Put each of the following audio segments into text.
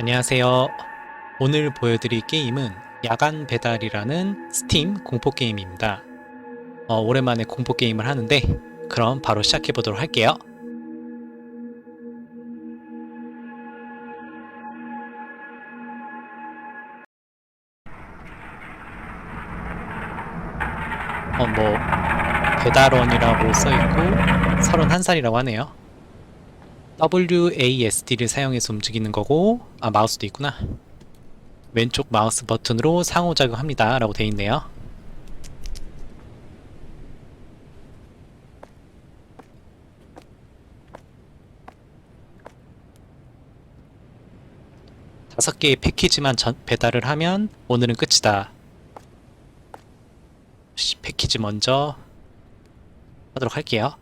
안녕하세요. 오늘 보여드릴 게임은 야간 배달이라는 스팀 공포 게임입니다. 어, 오랜만에 공포 게임을 하는데 그럼 바로 시작해 보도록 할게요. 어, 뭐 배달원이라고 써있고 31살이라고 하네요. WASD를 사용해서 움직이는 거고 아 마우스도 있구나. 왼쪽 마우스 버튼으로 상호작용합니다 라고 되어 있네요. 다섯 개의 패키지만 전, 배달을 하면 오늘은 끝이다. 씨, 패키지 먼저 하도록 할게요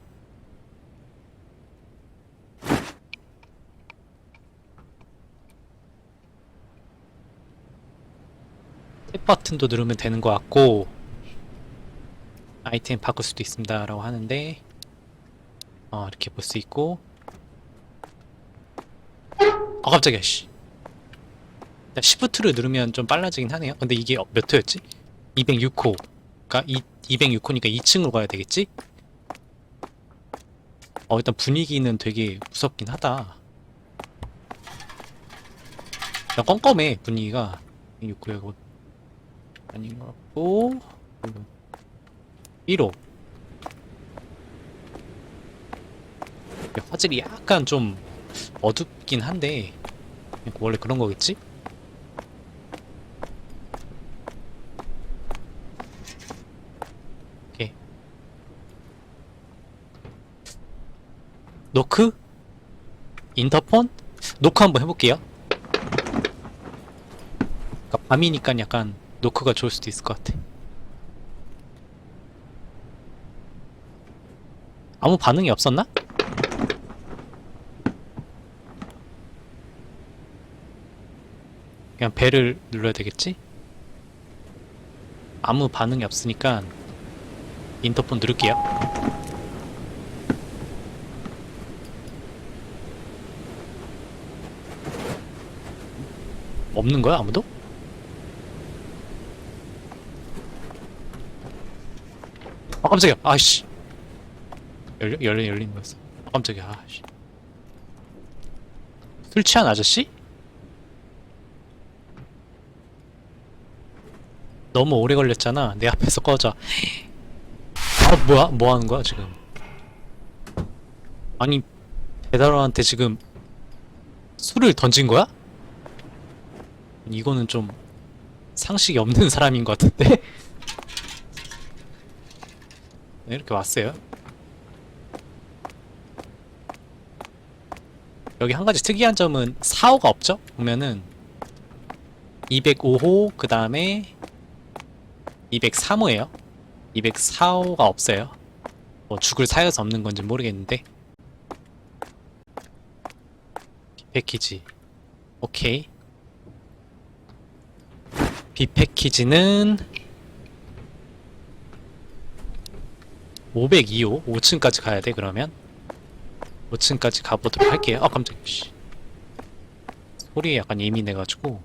버튼도 누르면 되는 것 같고 아이템 바꿀 수도 있습니다 라고 하는데 어 이렇게 볼 수 있고. 아 깜짝이야 씨. 일단 시프트를 누르면 좀 빨라지긴 하네요. 근데 이게 어, 몇 호였지? 206호 그니까 206호니까 2층으로 가야 되겠지? 어 일단 분위기는 되게 무섭긴 하다. 그냥 껌껌해 분위기가. 206호에 아닌 것 같고 1호 화질이 약간 좀 어둡긴 한데 원래 그런 거겠지? 오케이 노크? 인터폰? 노크 한번 해볼게요 그러니까 밤이니까 약간 노크가 좋을 수도 있을 것 같아. 아무 반응이 없었나? 그냥 배를 눌러야 되겠지? 아무 반응이 없으니까 인터폰 누를게요. 없는 거야 아무도? 아 깜짝이야. 아씨. 열려 열려 열리는 거였어. 아 깜짝이야. 아씨. 술 취한 아저씨? 너무 오래 걸렸잖아. 내 앞에서 꺼져. 아 뭐야? 뭐 하는 거야 지금? 아니 배달원한테 지금 술을 던진 거야? 이거는 좀 상식이 없는 사람인 것 같은데? 네, 이렇게 왔어요. 여기 한 가지 특이한 점은 4호가 없죠? 보면은 205호 그 다음에 203호예요. 204호가 없어요. 뭐 죽을 사여서 없는 건지 모르겠는데 비패키지 오케이 비패키지는 502호 5층까지 가야 돼 그러면 5층까지 가보도록 할게요 아 깜짝이야 씨. 소리에 약간 예민해가지고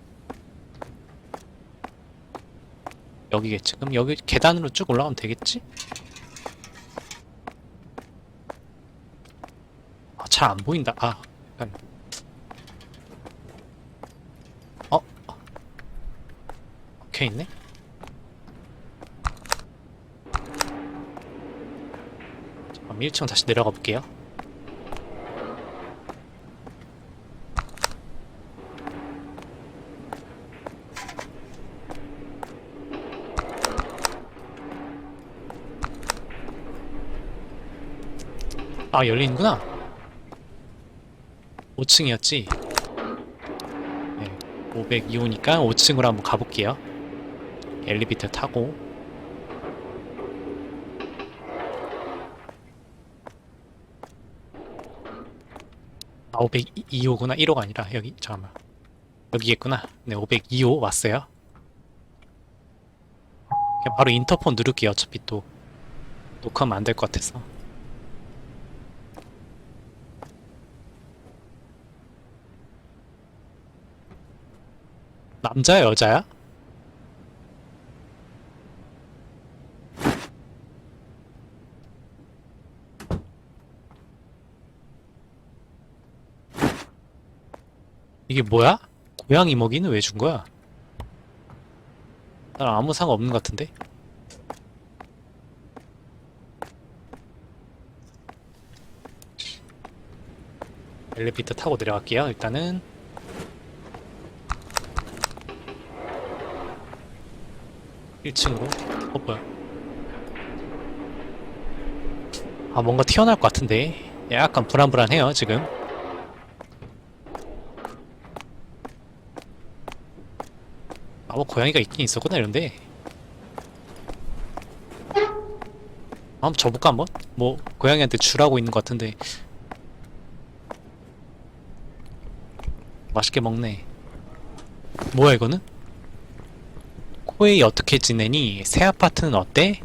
여기겠지 그럼 여기 계단으로 쭉 올라가면 되겠지? 아 잘 안 보인다 아 약간 어? 막혀있네? 그럼 1층 다시 내려가 볼게요. 아, 열리는구나. 5층이었지. 네, 502호니까 5층으로 한번 가볼게요. 엘리베이터 타고. 아, 502호구나. 1호가 아니라 여기 잠깐만. 여기겠구나. 네, 502호 왔어요. 그냥 바로 인터폰 누를게요. 어차피 또 녹화하면 안 될 것 같아서. 남자야 여자야? 이게 뭐야? 고양이 먹이는 왜 준 거야? 난 아무 상관 없는 것 같은데? 엘리베이터 타고 내려갈게요. 일단은 1층으로. 어 뭐야? 아 뭔가 튀어나올 것 같은데 약간 불안불안해요 지금. 아뭐 고양이가 있긴 있었구나 이런데. 한번 줘볼까 한번? 뭐 고양이한테 주라고 있는 것 같은데. 맛있게 먹네. 뭐야 이거는? 코에이 어떻게 지내니? 새 아파트는 어때?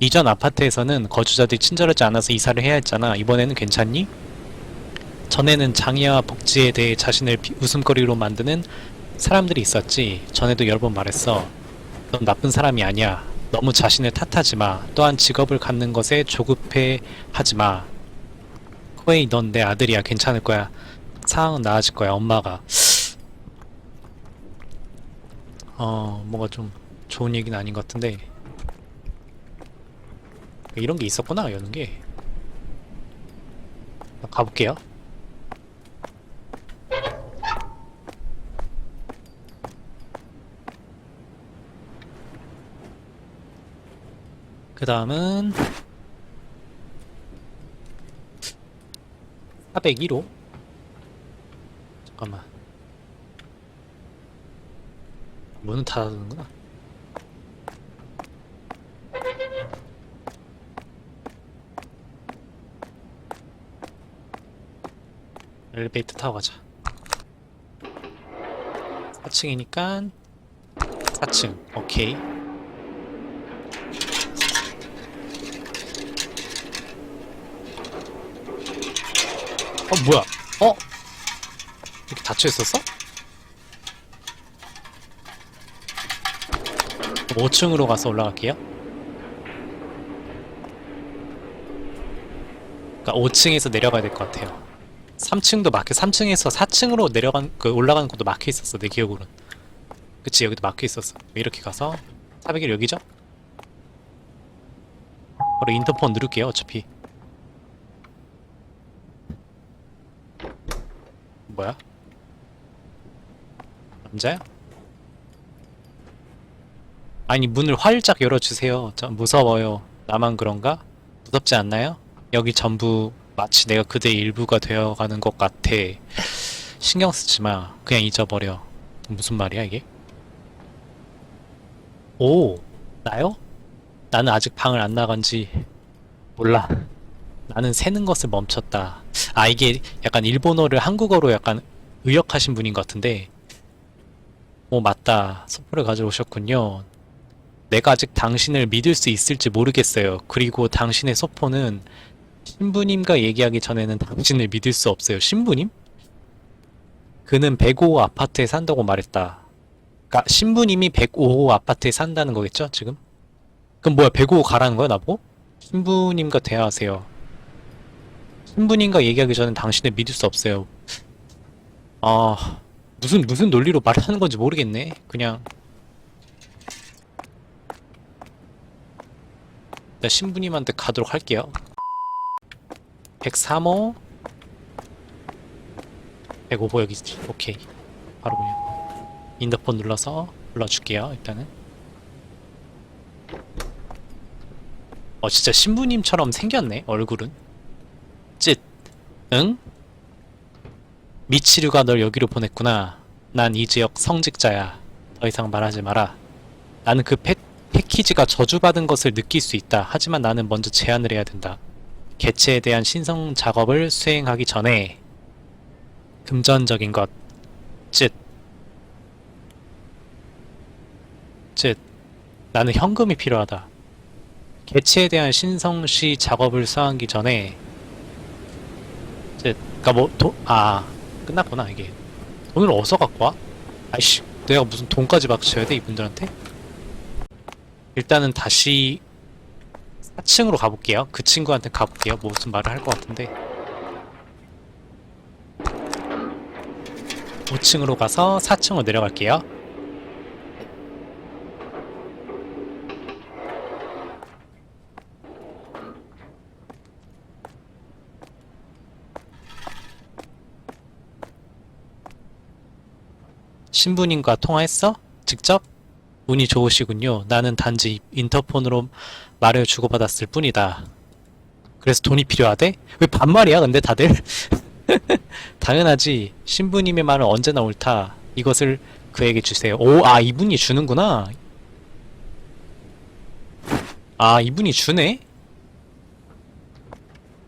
이전 아파트에서는 거주자들이 친절하지 않아서 이사를 해야 했잖아. 이번에는 괜찮니? 전에는 장애와 복지에 대해 자신을 비- 웃음거리로 만드는 사람들이 있었지. 전에도 여러 번 말했어. 넌 나쁜 사람이 아니야. 너무 자신을 탓하지 마. 또한 직업을 갖는 것에 조급해 하지 마. 코에이 넌 내 아들이야. 괜찮을 거야. 상황은 나아질 거야. 엄마가. 어, 뭔가 좀 좋은 얘기는 아닌 것 같은데. 이런 게 있었구나, 이런 게. 가볼게요. 그 다음은 401호? 잠깐만. 문은 닫아두는구나. 엘리베이터 타고 가자. 4층이니까 4층. 오케이 어 뭐야 어? 이렇게 닫혀 있었어? 5층으로 가서 올라갈게요 그러니까 5층에서 내려가야 될 것 같아요 3층도 막혀 3층에서 4층으로 내려간 그 올라가는 것도 막혀 있었어 내 기억으로는 그치 여기도 막혀 있었어 이렇게 가서 401 여기죠? 바로 인터폰 누를게요 어차피 뭐야? 남자야? 아니 문을 활짝 열어주세요 저 무서워요 나만 그런가? 무섭지 않나요? 여기 전부 마치 내가 그대의 일부가 되어가는 것 같아 신경 쓰지 마 그냥 잊어버려 무슨 말이야 이게? 오 나요? 나는 아직 방을 안 나간지 몰라 나는 새는 것을 멈췄다. 아 이게 약간 일본어를 한국어로 약간 의역하신 분인 것 같은데 오 맞다. 소포를 가져오셨군요. 내가 아직 당신을 믿을 수 있을지 모르겠어요. 그리고 당신의 소포는 신부님과 얘기하기 전에는 당신을 믿을 수 없어요. 신부님? 그는 105호 아파트에 산다고 말했다. 그니까 신부님이 105호 아파트에 산다는 거겠죠 지금? 그럼 뭐야 105호 가라는 거야 나보고? 신부님과 대화하세요 신부님과 얘기하기 전엔 당신을 믿을 수 없어요. 아 무슨 무슨 논리로 말하는 건지 모르겠네. 그냥 일단 신부님한테 가도록 할게요. 103호 105호 여기 있지. 오케이. 바로 그냥 인더폰 눌러서 불러줄게요. 일단은 어 진짜 신부님처럼 생겼네 얼굴은. 쯧. 응? 미치류가 널 여기로 보냈구나. 난 이 지역 성직자야. 더 이상 말하지 마라. 나는 그 패, 패키지가 저주받은 것을 느낄 수 있다. 하지만 나는 먼저 제안을 해야 된다. 개체에 대한 신성 작업을 수행하기 전에 금전적인 것. 쯧. 쯧. 나는 현금이 필요하다. 개체에 대한 신성시 작업을 수행하기 전에 그니까 뭐 도, 아 끝났구나 이게 돈을 어디서 갖고 와? 아이씨 내가 무슨 돈까지 바쳐야 돼 이분들한테? 일단은 다시 4층으로 가볼게요. 그 친구한테 가볼게요. 뭐 무슨 말을 할 것 같은데. 5층으로 가서 4층으로 내려갈게요. 신부님과 통화했어? 직접? 운이 좋으시군요. 나는 단지 인터폰으로 말을 주고받았을 뿐이다. 그래서 돈이 필요하대? 왜 반말이야, 근데 다들? 당연하지. 신부님의 말은 언제나 옳다. 이것을 그에게 주세요. 오, 아, 이분이 주는구나. 아, 이분이 주네?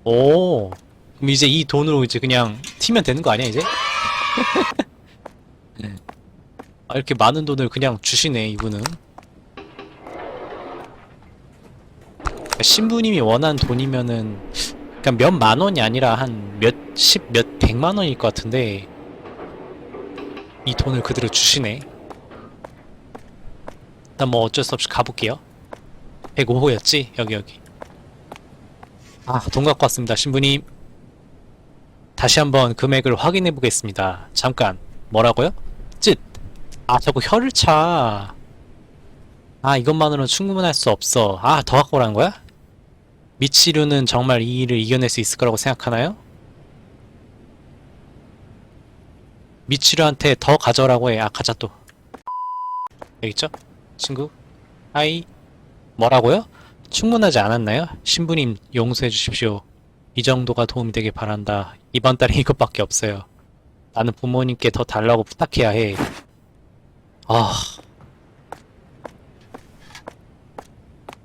오, 그럼 이제 이 돈으로 이제 그냥 튀면 되는 거 아니야, 이제? 아, 이렇게 많은 돈을 그냥 주시네, 이분은. 그러니까 신부님이 원하는 돈이면은, 그러니까 몇 만 원이 아니라 한 몇, 십, 몇, 백만 원일 것 같은데, 이 돈을 그대로 주시네. 난뭐 어쩔 수 없이 가볼게요. 105호였지? 여기, 여기. 아, 돈 갖고 왔습니다, 신부님. 다시 한번 금액을 확인해 보겠습니다. 잠깐. 뭐라고요? 쯧. 아, 저거 혀를 차. 아, 이것만으로는 충분할 수 없어. 아, 더 갖고 오라는 거야? 미치루는 정말 이 일을 이겨낼 수 있을 거라고 생각하나요? 미치루한테 더 가져오라고 해. 아, 가자 또. 여기 있죠? 친구? 하이. 뭐라고요? 충분하지 않았나요? 신부님 용서해 주십시오. 이 정도가 도움이 되길 바란다. 이번 달에 이것밖에 없어요. 나는 부모님께 더 달라고 부탁해야 해. 아.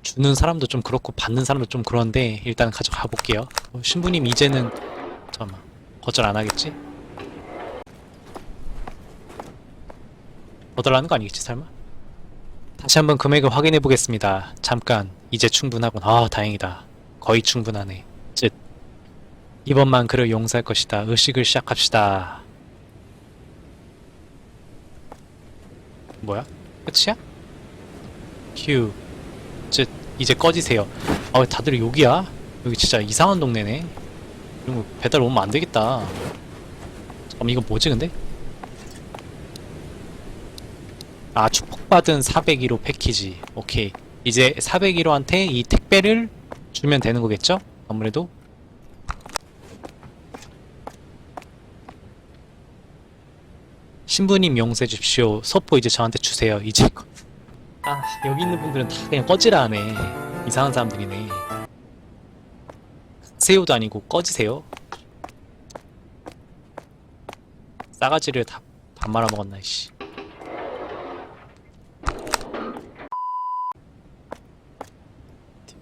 주는 사람도 좀 그렇고 받는 사람도 좀 그런데 일단 가져가 볼게요. 어, 신부님 이제는 잠깐만 거절 안 하겠지? 거절하는 거 아니겠지 설마? 다시 한번 금액을 확인해 보겠습니다. 잠깐 이제 충분하군. 아 다행이다. 거의 충분하네. 쯧. 이번만 그를 용서할 것이다. 의식을 시작합시다. 뭐야? 끝이야? 휴. 이제, 이제 꺼지세요. 아, 왜 다들 여기야? 여기 진짜 이상한 동네네. 이런 거 배달 오면 안 되겠다. 잠깐만, 이거 뭐지, 근데? 아, 축복받은 401호 패키지. 오케이. 이제 401호한테 이 택배를 주면 되는 거겠죠? 아무래도. 신부님 용서해 주십시오. 소포 이제 저한테 주세요. 이제 거- 아 여기 있는 분들은 다 그냥 꺼지라 하네. 이상한 사람들이네. 새우도 아니고 꺼지세요. 싸가지를 다 밥 말아 먹었나 씨.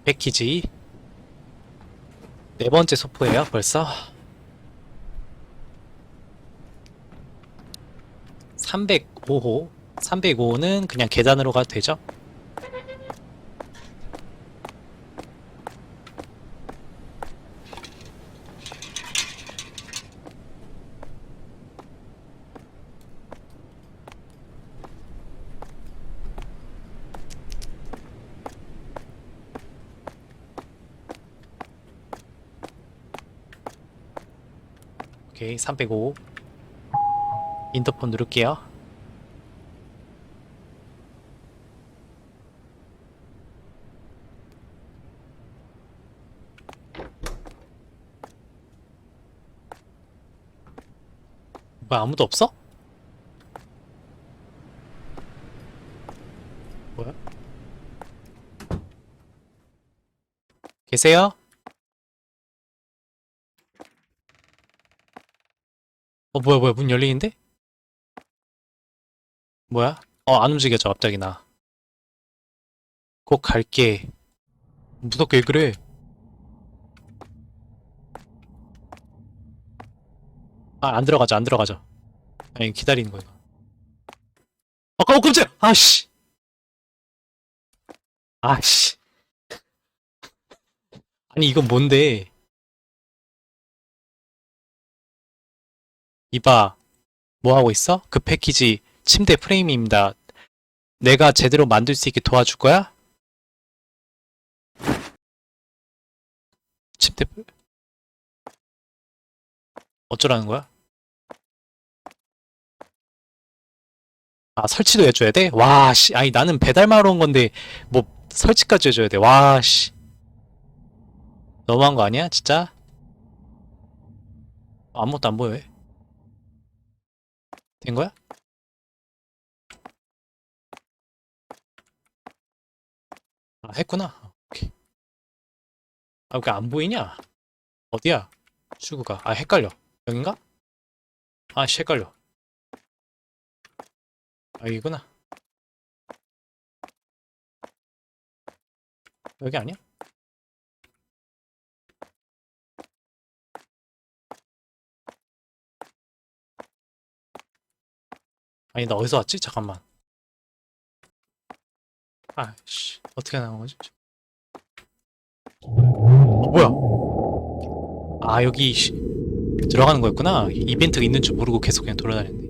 패키지 네 번째 소포예요 벌써 305호 305호는 그냥 계단으로 가도 되죠? 오케이 305 인터폰 누를게요 뭐야 아무도 없어? 뭐야? 계세요? 어 뭐야 뭐야 문 열리는데? 뭐야? 어 안 움직여져 갑자기 나. 꼭 갈게. 무섭게 왜 그래? 아 안 들어가죠 안 들어가죠. 아니 기다리는 거야. 아까 어 깜짝! 아씨. 아씨. 아니 이건 뭔데? 이봐, 뭐 하고 있어? 그 패키지 침대 프레임입니다. 내가 제대로 만들 수 있게 도와줄 거야? 침대 어쩌라는 거야? 아 설치도 해줘야 돼? 와 씨, 아니 나는 배달마러 온 건데 뭐 설치까지 해줘야 돼. 와 씨, 너무한 거 아니야, 진짜? 아무것도 안 보여. 왜? 된 거야? 했구나. 오케이. 아, 왜 안 보이냐? 어디야? 출구가. 아, 헷갈려. 여긴가? 아, 씨, 헷갈려. 아, 여기구나. 여기 아니야? 아니, 나 어디서 왔지? 잠깐만. 아, 씨. 어떻게 나온 거지? 어, 뭐야? 아, 여기, 씨. 들어가는 거였구나. 이벤트가 있는 줄 모르고 계속 그냥 돌아다녔네.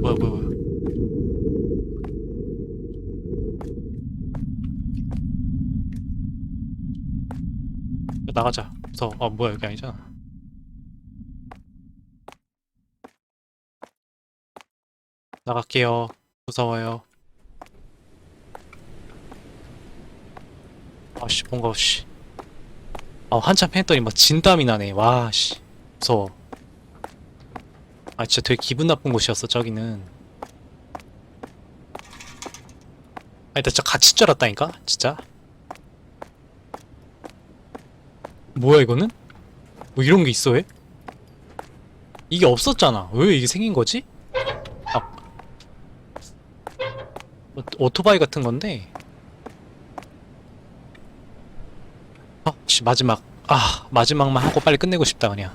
뭐야, 뭐야, 뭐야. 야, 나가자. 무서워. 아, 뭐야, 여기 아니잖아. 나갈게요. 무서워요. 아씨, 뭔가, 씨. 아, 한참 했더니 막 진땀이 나네. 와, 씨. 무서워. 아, 진짜 되게 기분 나쁜 곳이었어, 저기는. 아니, 나 진짜 갇힌 줄 알았다니까? 진짜. 뭐야, 이거는? 뭐 이런 게 있어, 왜? 이게 없었잖아. 왜 이게 생긴 거지? 아. 뭐, 오토바이 같은 건데. 아, 씨, 마지막. 아, 마지막만 하고 빨리 끝내고 싶다, 그냥.